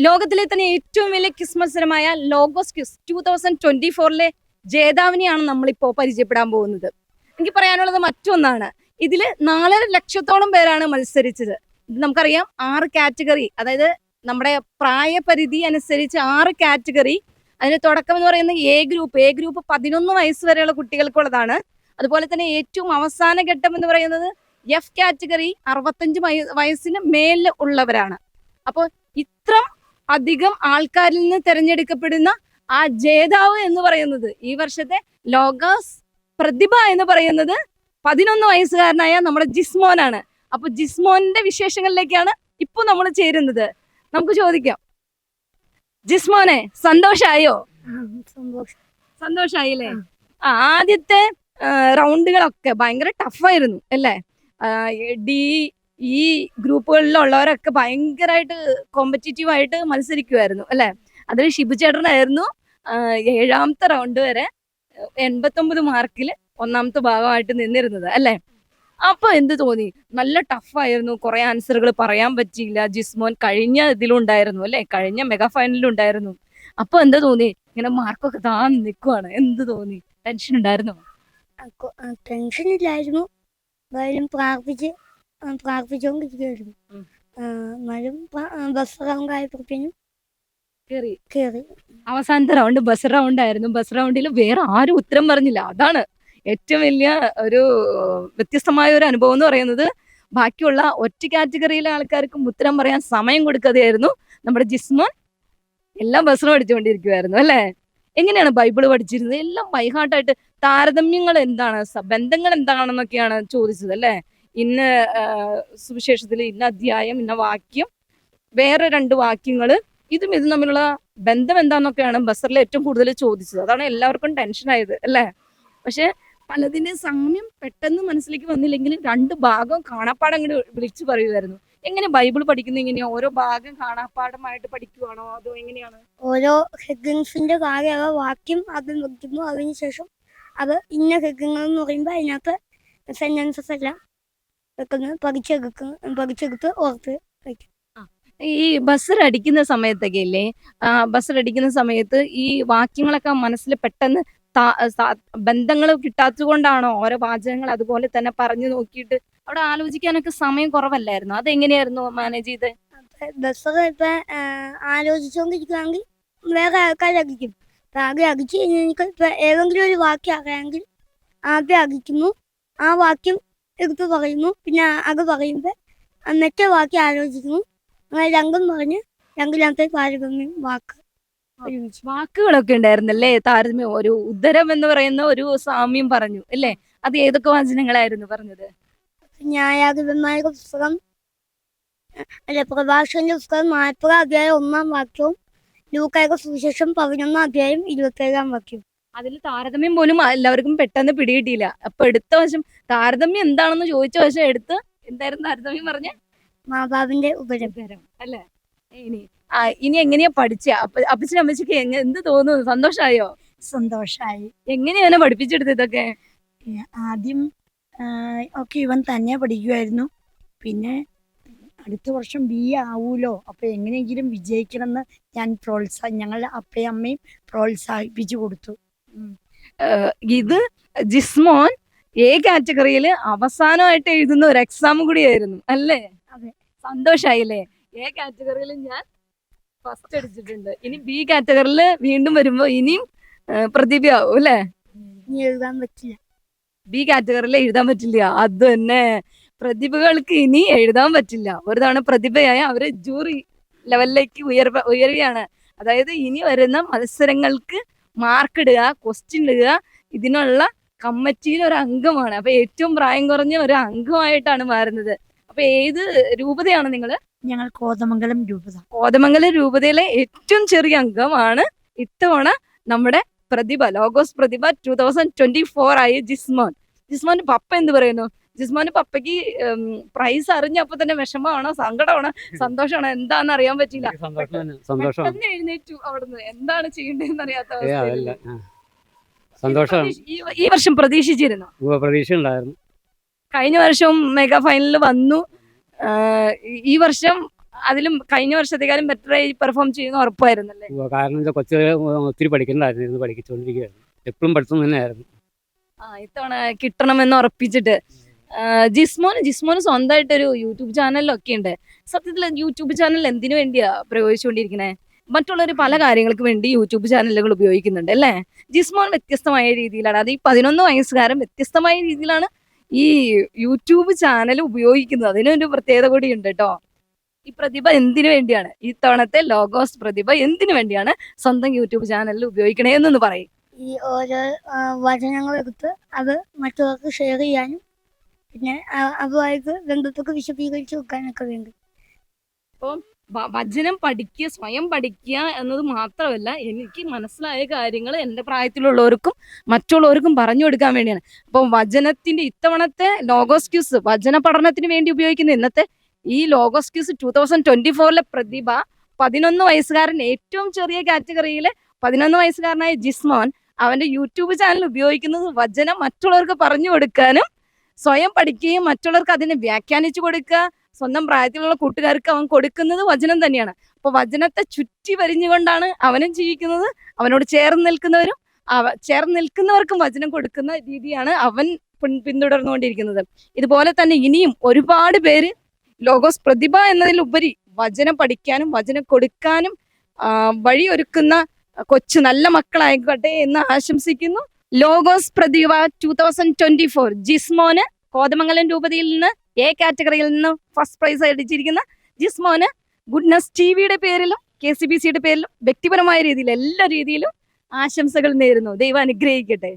ലോകത്തിലെ തന്നെ ഏറ്റവും വലിയ quiz മത്സരമായ Logos quiz two thousand twenty ഫോറിലെ ജേതാവിനെയാണ് നമ്മളിപ്പോ പരിചയപ്പെടാൻ പോകുന്നത്. എനിക്ക് പറയാനുള്ളത് മറ്റൊന്നാണ്. ഇതിൽ നാലര ലക്ഷത്തോളം പേരാണ് മത്സരിച്ചത്. നമുക്കറിയാം ആറ് കാറ്റഗറി അതായത് നമ്മുടെ പ്രായപരിധി അനുസരിച്ച് ആറ് കാറ്റഗറി. അതിന് തുടക്കം എന്ന് പറയുന്നത് എ ഗ്രൂപ്പ് എ ഗ്രൂപ്പ് പതിനൊന്ന് വയസ്സ് വരെയുള്ള കുട്ടികൾക്കുള്ളതാണ്. അതുപോലെ തന്നെ ഏറ്റവും അവസാന ഘട്ടം എന്ന് പറയുന്നത് എഫ് കാറ്റഗറി അറുപത്തഞ്ച് വയ- വയസ്സിന് മേലിൽ ഉള്ളവരാണ്. അപ്പോൾ ഇത്ര അധികം ആൾക്കാരിൽ നിന്ന് തിരഞ്ഞെടുക്കപ്പെടുന്ന ആ ജേതാവ് എന്ന് പറയുന്നത് ഈ വർഷത്തെ ലോക പ്രതിഭ എന്ന് പറയുന്നത് പതിനൊന്ന് വയസ്സുകാരനായ നമ്മുടെ ജിസ്മോനാണ്. അപ്പൊ ജിസ്മോന്റെ വിശേഷങ്ങളിലേക്കാണ് ഇപ്പൊ നമ്മൾ ചേരുന്നത്. നമുക്ക് ചോദിക്കാം. ജിസ്മോനെ സന്തോഷായോ? സന്തോഷം സന്തോഷായില്ലേ? ആ, ആദ്യത്തെ റൗണ്ടുകളൊക്കെ ഭയങ്കര ടഫായിരുന്നു അല്ലേ? ഡി ഈ ഗ്രൂപ്പുകളിലുള്ളവരൊക്കെ ഭയങ്കരമായിട്ട് കോമ്പറ്റീറ്റീവ് ആയിട്ട് മത്സരിക്കുമായിരുന്നു അല്ലേ? അതിൽ ഷിബു ചേട്ടനായിരുന്നു ഏഴാമത്തെ റൗണ്ട് വരെ എൺപത്തൊമ്പത് മാർക്കിൽ ഒന്നാമത്തെ ഭാഗമായിട്ട് നിന്നിരുന്നത് അല്ലേ? അപ്പൊ എന്ത് തോന്നി? നല്ല ടഫായിരുന്നു കുറെ ആൻസറുകൾ പറയാൻ പറ്റിയില്ല. ജിസ്മോൻ കഴിഞ്ഞ ഇതിലുണ്ടായിരുന്നു അല്ലെ? കഴിഞ്ഞ മെഗാ ഫൈനലിലും ഉണ്ടായിരുന്നു അപ്പൊ എന്ത് തോന്നി? ഇങ്ങനെ മാർക്കൊക്കെ താൻ നിൽക്കുവാണ് എന്ത് തോന്നി? ടെൻഷൻ ഉണ്ടായിരുന്നു? ടെൻഷൻ ഇല്ലായിരുന്നു. പ്രാർത്ഥിച്ചുകൊണ്ടിരിക്കുകയായിരുന്നു എന്നാലും ബസ് റൗണ്ട് ആയപ്പോഴത്തേനും കേറി. കയറി അവസാനത്തെ റൗണ്ട് ബസ് റൗണ്ട് ആയിരുന്നു. ബസ് റൗണ്ടിൽ വേറെ ആരും ഉത്തരം പറഞ്ഞില്ല. അതാണ് ഏറ്റവും വലിയ ഒരു വ്യത്യസ്തമായ ഒരു അനുഭവം എന്ന് പറയുന്നത്. ബാക്കിയുള്ള ഒറ്റ കാറ്റഗറിയിലെ ആൾക്കാർക്കും ഉത്തരം പറയാൻ സമയം കൊടുക്കാതെയായിരുന്നു നമ്മുടെ ജിസ്മോൻ. എല്ലാ ബസ്സിലും പഠിച്ചുകൊണ്ടിരിക്കുമായിരുന്നു അല്ലേ? എങ്ങനെയാണ് ബൈബിൾ പഠിച്ചിരുന്നത്? എല്ലാം ബൈഹാർട്ടായിട്ട് താരതമ്യങ്ങൾ എന്താണ്? ബന്ധങ്ങൾ എന്താണെന്നൊക്കെയാണ് ചോദിച്ചത് അല്ലേ? ഇന്ന സുവിശേഷത്തിൽ ഇന്ന അധ്യായം ഇന്ന വാക്യം വേറെ രണ്ട് വാക്യങ്ങൾ ഇതും ഇതും തമ്മിലുള്ള ബന്ധം എന്താന്നൊക്കെയാണ് ബസറിൽ ഏറ്റവും കൂടുതൽ ചോദിച്ചത്. അതാണ് എല്ലാവർക്കും ടെൻഷൻ ആയത് അല്ലേ? പക്ഷെ പലതിന്റെ സാമ്യം പെട്ടെന്ന് മനസ്സിലേക്ക് വന്നില്ലെങ്കിലും രണ്ട് ഭാഗം കാണാപ്പാടം അങ്ങോട്ട് വിളിച്ചു പറയുമായിരുന്നു എങ്ങനെ ബൈബിൾ പഠിക്കുന്ന എങ്ങനെയാ? ഓരോ ഭാഗം കാണാപ്പാടമായിട്ട് പഠിക്കുവാണോ? അതോ എങ്ങനെയാണ്? ഓരോ ഹെഗിങ്സിന്റെ കാര്യമോ വാക്യം അത് നോക്കുമ്പോൾ അതിനുശേഷം അത് ഇന്ന ഹെഗിങ്ങൾ എന്ന് പറയുമ്പോൾ അതിനകത്ത് സെന്റൻസസ് എല്ലാം വെക്കുന്നത് പറിച്ചെടുക്കും പറിച്ചെടുത്ത് ഓർത്ത് വയ്ക്കും ഈ ബസ് അടിക്കുന്ന സമയത്തൊക്കെ ഇല്ലേ? ബസ് അടിക്കുന്ന സമയത്ത് ഈ വാക്യങ്ങളൊക്കെ മനസ്സിൽ പെട്ടെന്ന് ബന്ധങ്ങൾ കിട്ടാത്തത് കൊണ്ടാണോ ഓരോ വാചകങ്ങൾ അതുപോലെ തന്നെ പറഞ്ഞു നോക്കിയിട്ട് അവിടെ ആലോചിക്കാനൊക്കെ സമയം കുറവല്ലായിരുന്നു? അതെങ്ങനെയായിരുന്നു മാനേജ് ചെയ്ത്? ബസ്സൊക്കെ ഇപ്പൊ ആലോചിച്ചുകൊണ്ടിരിക്കുകയാണെങ്കിൽ വേറെ ആൾക്കാർ അടിക്കും ആകെ അടിച്ചു കഴിഞ്ഞാൽ എനിക്ക് ഇപ്പൊ ഏതെങ്കിലും ഒരു വാക്യം അറിയാമെങ്കിൽ ആദ്യം അടിക്കുന്നു. ആ വാക്യം എടുത്ത് പറയുന്നു. പിന്നെ അത് പറയുമ്പോൾ അന്നത്തെ വാക്കി ആലോചിക്കുന്നു. അങ്ങനെ രംഗം പറഞ്ഞ് രംഗിലാമത്തെ താരതമ്യം വാക്ക്. വാക്കുകളൊക്കെ ഉണ്ടായിരുന്നല്ലേ? താരതമ്യം ഒരു ഉദരം എന്ന് പറയുന്ന ഒരു സാമ്യം പറഞ്ഞു അല്ലേ? അത് ഏതൊക്കെ വചനങ്ങളായിരുന്നു പറഞ്ഞത്? ന്യായാധിപന്മാരുടെ പുസ്തകം അല്ല പ്രഭാഷകന്റെ പുസ്തകം നാൽപ്പത് അധ്യായം ഒന്നാം വാക്യവും ലൂക്കായുടെ സുവിശേഷം പതിനൊന്നാം അധ്യായം ഇരുപത്തേഴാം വാക്യവും. അതിൽ താരതമ്യം പോലും എല്ലാവർക്കും പെട്ടെന്ന് പിടികിട്ടിയില്ല. അപ്പൊ എടുത്ത വശം താരതമ്യം എന്താണെന്ന് ചോദിച്ച വശം എടുത്ത് എന്തായിരുന്നു താരതമ്യം പറഞ്ഞ? മാതാവിന്റെ ഉപരം ഉദരം അല്ലേ? ഇനി ആ ഇനി എങ്ങനെയാ പഠിച്ച? അപ്പൊ അപ്പച്ചനും അമ്മച്ചിക്ക് എങ്ങ എന്ത് തോന്നുന്നു? സന്തോഷായോ? സന്തോഷായി. എങ്ങനെയാണ് പഠിപ്പിച്ചെടുത്തത് ഇതൊക്കെ? ആദ്യം ഒക്കെ ഇവൻ തന്നെ പഠിക്കുമായിരുന്നു പിന്നെ അടുത്ത വർഷം ബി എ ആവൂലോ? അപ്പൊ എങ്ങനെയെങ്കിലും വിജയിക്കണമെന്ന് ഞാൻ പ്രോത്സാഹ ഞങ്ങളുടെ അപ്പയും അമ്മയും പ്രോത്സാഹിപ്പിച്ചു കൊടുത്തു. ഇത് ജിസ്മോൻ എ കാറ്റഗറിയിൽ അവസാനമായിട്ട് എഴുതുന്ന ഒരു എക്സാം കൂടിയായിരുന്നു അല്ലേ? അതെ. സന്തോഷായില്ലേ? എ കാറ്റഗറിയിൽ ഞാൻ ഫസ്റ്റ് അടിച്ചിട്ടുണ്ട് ഇനി ബി കാറ്റഗറിയിൽ വീണ്ടും വരുമ്പോ ഇനിയും പ്രതിഭയാവും അല്ലേ? എഴുതാൻ പറ്റില്ല. ബി കാറ്റഗറിയിൽ എഴുതാൻ പറ്റില്ല. അത് തന്നെ പ്രതിഭകൾക്ക് ഇനി എഴുതാൻ പറ്റില്ല. ഒരു തവണ പ്രതിഭയായ അവർ ജൂറി ലെവലിലേക്ക് ഉയർ ഉയരുകയാണ്. അതായത് ഇനി വരുന്ന മത്സരങ്ങൾക്ക് മാർക്ക് ഇടുക ക്വസ്റ്റ്യൻ ഇടുക ഇതിനുള്ള കമ്മിറ്റിയിൽ ഒരു അംഗമാണ്. അപ്പൊ ഏറ്റവും പ്രായം കുറഞ്ഞ ഒരു അംഗമായിട്ടാണ് മാറുന്നത്. അപ്പൊ ഏത് രൂപതയാണ് നിങ്ങൾ ഞങ്ങൾ കോതമംഗലം രൂപത. കോതമംഗലം രൂപതയിലെ ഏറ്റവും ചെറിയ അംഗമാണ് ഇത്തവണ നമ്മുടെ പ്രതിഭ ലോഗോസ് പ്രതിഭ ടൂ തൗസൻഡ് ട്വന്റി ഫോർ ആയ ജിസ്മോൻ. ജിസ്മോന്റെ പപ്പ എന്ത് പറയുന്നു? ജിസ്മോന്റെ പപ്പയ്ക്ക് പ്രൈസ് അറിഞ്ഞപ്പോ തന്നെ വിഷമമാണോ? സങ്കടമാണോ? സന്തോഷമാണോ? എന്താന്ന് അറിയാൻ പറ്റില്ല പെട്ടെന്ന് എഴുന്നേറ്റു അവിടുന്ന്. എന്താണ് ചെയ്യേണ്ടതെന്ന് അറിയാത്ത ഈ- വർഷം പ്രതീക്ഷിച്ചിരുന്നു? പ്രതീക്ഷ ഉണ്ടായിരുന്നു കഴിഞ്ഞ വർഷം മെഗാ ഫൈനലിൽ വന്നു. ഈ- വർഷം അതിലും കഴിഞ്ഞ വർഷത്തെക്കാളും ബെറ്റർ ആയി പെർഫോം ചെയ്യുന്ന ഉറപ്പായിരുന്നല്ലേ? കാരണം എന്താ കൊച്ചു ഒത്തിരി പഠിക്കണ്ടായിരുന്നു ഇരുന്ന് പഠിച്ചുകൊണ്ടിരിക്കുകയായിരുന്നു എപ്പോഴും പഠിത്തം തന്നെയായിരുന്നു. ആ ഇത്തവണ കിട്ടണമെന്ന് ഉറപ്പിച്ചിട്ട് ജിസ്മോന് ജിസ്മോന് സ്വന്തമായിട്ടൊരു യൂട്യൂബ് ചാനലൊക്കെ ഉണ്ട്. സത്യത്തിൽ യൂട്യൂബ് ചാനൽ എന്തിനു വേണ്ടിയാ പ്രയോഗിച്ചുകൊണ്ടിരിക്കണേ? മറ്റുള്ളവർ പല കാര്യങ്ങൾക്ക് വേണ്ടി യൂട്യൂബ് ചാനലുകൾ ഉപയോഗിക്കുന്നുണ്ട് അല്ലേ? ജിസ്മോൻ വ്യത്യസ്തമായ രീതിയിലാണ്. അത് ഈ പതിനൊന്ന് വയസ്സുകാരൻ വ്യത്യസ്തമായ രീതിയിലാണ് ഈ യൂട്യൂബ് ചാനൽ ഉപയോഗിക്കുന്നത്. അതിനൊരു പ്രത്യേകത കൂടി ഉണ്ട് കേട്ടോ. ഈ പ്രതിഭ എന്തിനു വേണ്ടിയാണ്? ഈ തവണത്തെ ലോഗോസ് പ്രതിഭ എന്തിനു വേണ്ടിയാണ് സ്വന്തം യൂട്യൂബ് ചാനലിൽ ഉപയോഗിക്കണേ എന്നൊന്ന് പറയും. ഈ ഓരോ വചനങ്ങൾ എടുത്ത് അത് മറ്റുള്ളവർക്ക് ഷെയർ ചെയ്യാനും പിന്നെ അതുമായിട്ട് ബന്ധത്തൊക്കെ വിശദീകരിച്ച് വെക്കാനൊക്കെ വേണ്ടി. അപ്പം വചനം പഠിക്കുക സ്വയം പഠിക്കുക എന്നത് മാത്രമല്ല എനിക്ക് മനസ്സിലായ കാര്യങ്ങൾ എന്റെ പ്രായത്തിലുള്ളവർക്കും മറ്റുള്ളവർക്കും പറഞ്ഞു കൊടുക്കാൻ വേണ്ടിയാണ്. അപ്പം വചനത്തിന്റെ ഇത്തവണത്തെ ലോഗോസ്ക്യൂസ് വചന പഠനത്തിന് വേണ്ടി ഉപയോഗിക്കുന്ന ഇന്നത്തെ ഈ Logos Quiz two thousand twenty ഫോറിലെ പ്രതിഭ പതിനൊന്ന് വയസ്സുകാരൻ ഏറ്റവും ചെറിയ കാറ്റഗറിയിൽ പതിനൊന്ന് വയസ്സുകാരനായ ജിസ്മോൻ അവന്റെ യൂട്യൂബ് ചാനൽ ഉപയോഗിക്കുന്നത് വചനം മറ്റുള്ളവർക്ക് പറഞ്ഞു കൊടുക്കാനും സ്വയം പഠിക്കുകയും മറ്റുള്ളവർക്ക് അതിനെ വ്യാഖ്യാനിച്ചു കൊടുക്കുക. സ്വന്തം പ്രായത്തിലുള്ള കൂട്ടുകാർക്ക് അവൻ കൊടുക്കുന്നത് വചനം തന്നെയാണ്. അപ്പൊ വചനത്തെ ചുറ്റി വരിഞ്ഞുകൊണ്ടാണ് അവനും ജീവിക്കുന്നത്. അവനോട് ചേർന്ന് നിൽക്കുന്നവരും അവ ചേർന്ന് നിൽക്കുന്നവർക്കും വചനം കൊടുക്കുന്ന രീതിയാണ് അവൻ പിന്തുടർന്നുകൊണ്ടിരിക്കുന്നത്. ഇതുപോലെ തന്നെ ഇനിയും ഒരുപാട് പേര് ലോഗോസ് പ്രതിഭ എന്നതിലുപരി വചനം പഠിക്കാനും വചനം കൊടുക്കാനും വഴിയൊരുക്കുന്ന കൊച്ചു നല്ല മക്കളായിക്കോട്ടെ എന്ന് ആശംസിക്കുന്നു. ലോഗോസ് പ്രതിഭ ടൂ തൗസൻഡ് ട്വന്റി ഫോർ ജിസ്മോന് കോതമംഗലം രൂപതയിൽ നിന്ന് എ കാറ്റഗറിയിൽ നിന്ന് ഫസ്റ്റ് പ്രൈസ് അടിച്ചിരിക്കുന്ന ജിസ്മോന് ഗുഡ്നസ് ടി വിയുടെ പേരിലും കെ സി ബി സിയുടെ പേരിലും വ്യക്തിപരമായ രീതിയിൽ എല്ലാ രീതിയിലും ആശംസകൾ നേരുന്നു. ദൈവം അനുഗ്രഹിക്കട്ടെ.